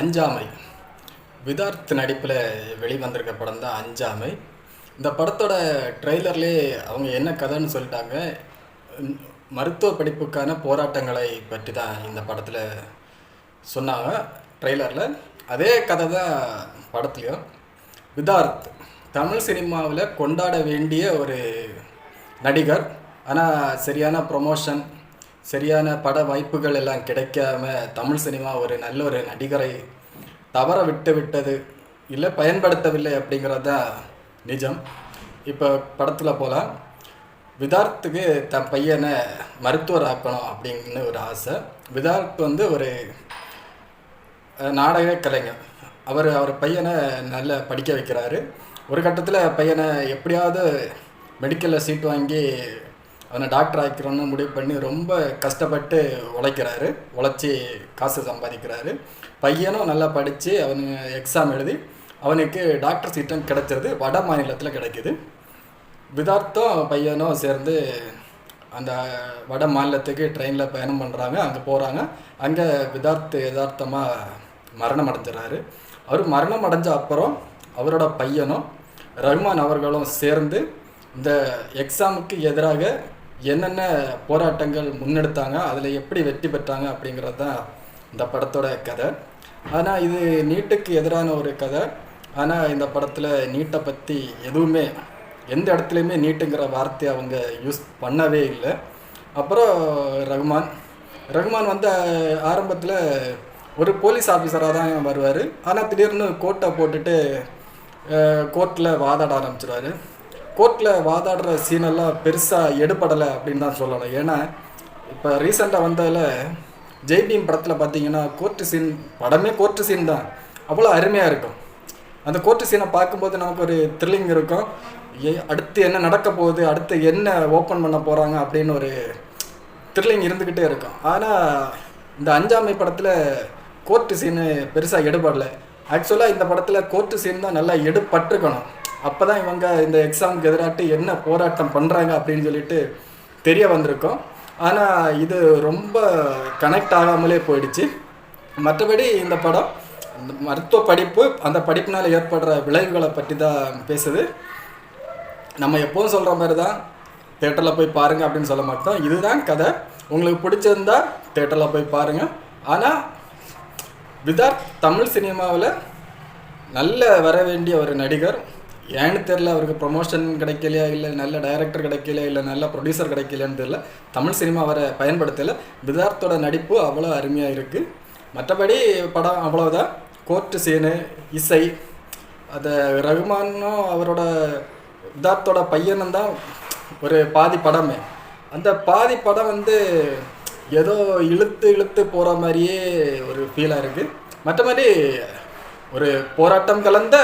அஞ்சாமை. விதார்த் நடிப்பில் வெளிவந்திருக்க படம் தான் அஞ்சாமை. இந்த படத்தோட ட்ரெய்லர்லேயே அவங்க என்ன கதைன்னு சொல்லிட்டாங்க. மருத்துவ படிப்புக்கான போராட்டங்களை பற்றி தான் இந்த படத்தில் சொன்னாங்க ட்ரெய்லரில். அதே கதை தான் படத்துலையும். விதார்த் தமிழ் சினிமாவில் கொண்டாட வேண்டிய ஒரு நடிகர். ஆனால் சரியான ப்ரொமோஷன் சரியான பட வாய்ப்புகள் எல்லாம் கிடைக்காம தமிழ் சினிமா ஒரு நல்ல ஒரு நடிகரை தவற விட்டு விட்டது இல்லை பயன்படுத்தவில்லை அப்படிங்கிறது தான் நிஜம். இப்போ படத்தில் போகலாம் விதார்த்துக்கு தன் பையனை மருத்துவர் ஆக்கணும் அப்படின்னு ஒரு ஆசை. விதார்த் வந்து ஒரு நாடக கலைஞர். அவர் அவர் பையனை நல்லா படிக்க வைக்கிறாரு. ஒரு கட்டத்தில் பையனை எப்படியாவது மெடிக்கலில் சீட் வாங்கி அவனை டாக்டர் ஆக்கிறோன்னு முடிவு பண்ணி ரொம்ப கஷ்டப்பட்டு உழைக்கிறாரு. உழைச்சி காசு சம்பாதிக்கிறாரு. பையனும் நல்லா படித்து அவனு எக்ஸாம் எழுதி அவனுக்கு டாக்டர் சீட்டும் கிடைச்சிருது வட மாநிலத்தில் கிடைக்குது. விதார்த்தும் பையனும் சேர்ந்து அந்த வட மாநிலத்துக்கு ட்ரெயினில் பயணம் பண்ணுறாங்க அங்கே போகிறாங்க அங்கே விதார்த் யதார்த்தமாக மரணம் அடைஞ்சிடறாரு அவர் மரணம் அடைஞ்ச அப்புறம் அவரோட பையனும் ரஹ்மான் அவர்களும் சேர்ந்து இந்த எக்ஸாமுக்கு எதிராக என்னென்ன போராட்டங்கள் முன்னெடுத்தாங்க அதில் எப்படி வெற்றி பெற்றாங்க அப்படிங்கிறது தான் இந்த படத்தோட கதை. ஆனால் இது நீட்டுக்கு எதிரான ஒரு கதை. ஆனால் இந்த படத்தில் நீட்டை பற்றி எதுவுமே எந்த இடத்துலையுமே நீட்டுங்கிற வார்த்தையை அவங்க யூஸ் பண்ணவே இல்லை. அப்புறம் ரகுமான். ரகுமான் வந்து ஆரம்பத்தில் ஒரு போலீஸ் ஆஃபீஸராக தான் வருவார். ஆனால் திடீர்னு கோட்டை போட்டுட்டு கோர்ட்டில் வாதாட ஆரம்பிச்சிடுவார் கோர்ட்டில் வாதாடுற சீனெல்லாம் பெருசாக எடுபடலை அப்படின்னு தான் சொல்லணும். ஏன்னா இப்போ ரீசெண்டாக வந்ததில் ஜெய்பீம் படத்தில் பார்த்தீங்கன்னா கோர்ட்டு சீன் படமே கோர்ட்டு சீன் தான். அவ்வளோ அருமையாக இருக்கும். அந்த கோர்ட்டு சீனை பார்க்கும்போது நமக்கு ஒரு த்ரில்லிங் இருக்கும். ஏ அடுத்து என்ன நடக்க போகுது அடுத்து என்ன ஓப்பன் பண்ண போகிறாங்க அப்படின்னு ஒரு த்ரில்லிங் இருந்துக்கிட்டே இருக்கும். ஆனால் இந்த அஞ்சாமை படத்தில் கோர்ட்டு சீனு பெருசாக எடுபடலை. ஆக்சுவலாக இந்த படத்தில் கோர்ட்டு சீன் தான் நல்லா எடுபட்டிருக்கணும். அப்போ தான் இவங்க இந்த எக்ஸாமுக்கு எதிராட்டு என்ன போராட்டம் பண்ணுறாங்க அப்படின்னு சொல்லிட்டு தெரிய வந்திருக்கோம். ஆனால் இது ரொம்ப கனெக்ட் ஆகாமலே போயிடுச்சு. மற்றபடி இந்த படம் இந்த மருத்துவ படிப்பு அந்த படிப்பினால் ஏற்படுற விளைவுகளை பற்றி தான் பேசுது. நம்ம எப்போவும் சொல்கிற மாதிரி தான் தேட்டரில் போய் பாருங்கள் அப்படின்னு சொல்ல மாட்டோம். இதுதான் கதை. உங்களுக்கு பிடிச்சிருந்தா தேட்டரில் போய் பாருங்கள் ஆனால் விதார்த் தமிழ் சினிமாவில் நல்ல வர வேண்டிய ஒரு நடிகர் ஏன்னு தெரில அவருக்கு ப்ரொமோஷன் கிடைக்கலையா இல்லை நல்ல டைரக்டர் கிடைக்கலையா இல்லை நல்ல ப்ரொடியூசர் கிடைக்கலையான்னு தெரில தமிழ் சினிமா அவரை பயன்படுத்தலை. விதார்த்தோட நடிப்பு அவ்வளோ அருமையாக இருக்குது மற்றபடி படம் அவ்வளோதான் கோர்ட்டு சீனு இசை அதை ரகுமானும் அவரோட விதார்த்தோட பையனும் தான் ஒரு பாதி படமே. அந்த பாதி படம் வந்து ஏதோ இழுத்து இழுத்து போகிற மாதிரியே ஒரு ஃபீலாக இருக்குது மற்றபடி ஒரு போராட்டம் கலந்த